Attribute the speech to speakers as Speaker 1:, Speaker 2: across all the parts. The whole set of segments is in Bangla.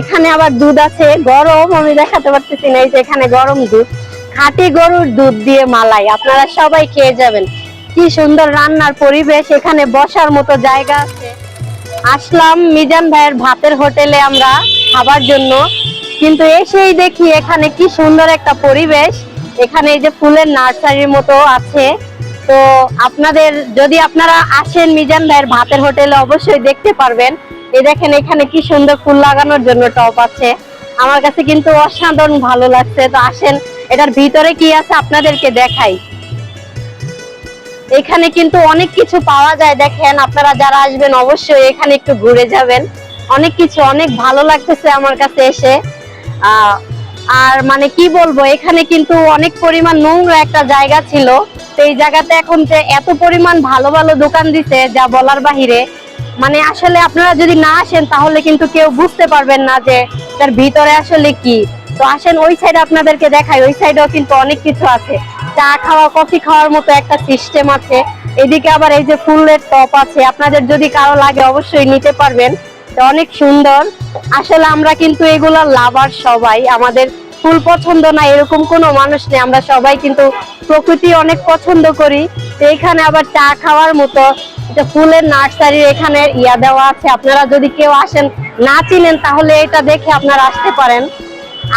Speaker 1: এখানে আবার দুধ আছে, গরম, আমি দেখাতে পারতেছি না, এই যে এখানে গরম দুধ। খাঁটি গরুর দুধ দিয়ে মালাই, আপনারা সবাই খেয়ে যাবেন। কি সুন্দর রান্নার পরিবেশ, এখানে বসার মতো জায়গা আছে। আসলাম মিজান ভাইয়ের ভাতের হোটেলে আমরা খাবার জন্য। কিন্তু এসেই দেখি এখানে কি সুন্দর একটা পরিবেশ। এখানে এই যে ফুলের নার্সারির মতো আছে। তো আপনাদের, যদি আপনারা আসেন মিজান ভাইয়ের ভাতের হোটেলে, অবশ্যই দেখতে পারবেন। এই দেখেন এখানে কি সুন্দর ফুল লাগানোর জন্য টপ আছে। আমার কাছে কিন্তু অসাধারণ ভালো লাগছে। তো আসেন, এটার ভিতরে কি আছে আপনাদেরকে দেখাই। এখানে কিন্তু অনেক কিছু পাওয়া যায়। দেখেন, আপনারা যারা আসবেন অবশ্যই এখানে একটু ঘুরে যাবেন। অনেক কিছু, অনেক ভালো লাগতেছে আমার কাছে এসে। আর মানে কি বলব, এখানে কিন্তু অনেক পরিমাণ নোংরা একটা জায়গা ছিল। তো এই জায়গাতে এখন যে এত পরিমাণ ভালো ভালো দোকান দিছে, যা বলার বাহিরে মানে আসলে আপনারা যদি না আসেন, তাহলে কিন্তু কেউ বুঝতে পারবেন না যে তার ভিতরে আসলে কি। তো আসেন, ওই সাইডে আপনাদেরকে দেখাই। ওই সাইডেও কিন্তু অনেক কিছু আছে। চা খাওয়া কফি খাওয়ার মতো একটা সিস্টেম আছে। এদিকে আবার এই যে ফুলের টপ আছে। আপনাদের যদি কারও লাগে, অবশ্যই নিতে পারবেন। তো অনেক সুন্দর। আসলে আমরা কিন্তু এগুলা লাভার সবাই। আমাদের ফুল পছন্দ না, এরকম কোনো মানুষ নেই। আমরা সবাই কিন্তু প্রকৃতি অনেক পছন্দ করি। তো এখানে আবার চা খাওয়ার মতো এটা ফুলের নার্সারির এখানে ইয়া দেওয়া আছে। আপনারা যদি কেউ আসেন না চিনেন, তাহলে এটা দেখে আপনারা আসতে পারেন।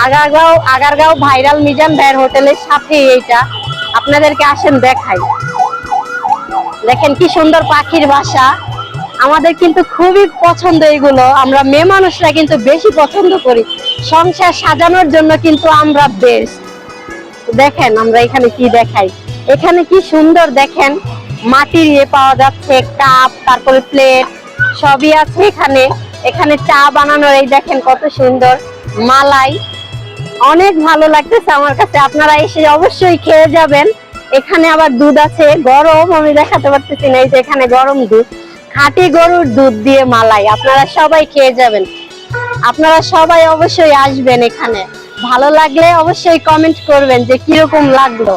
Speaker 1: আগারগাঁও আগারগাঁও ভাইরাল মিজান ভাইয়ের হোটেলের সাথে এইটা। আপনাদেরকে আসেন দেখাই। দেখেন কি সুন্দর পাখির বাসা। আমাদের কিন্তু খুবই পছন্দ এগুলো আমরা মেয়ে মানুষরা কিন্তু বেশি পছন্দ করি। সংসার সাজানোর জন্য কিন্তু আমরা বেস্ট দেখেন আমরা এখানে কি দেখাই। এখানে কি সুন্দর দেখেন। মাটির ইয়ে পাওয়া যাচ্ছে, কাপ, তারপরে প্লেট সবই আছে এখানে। এখানে চা বানানোর এই দেখেন কত সুন্দর মালাই। অনেক ভালো লাগতেছে আমার কাছে, আপনারা এসে অবশ্যই খেয়ে যাবেন। এখানে আবার দুধ আছে, গরম, আমি দেখাতে পারতেছি না, এই যে এখানে গরম দুধ। খাঁটি গরুর দুধ দিয়ে মালাই, আপনারা সবাই খেয়ে যাবেন। আপনারা সবাই অবশ্যই আসবেন এখানে। ভালো লাগলে অবশ্যই কমেন্ট করবেন যে কীরকম লাগল।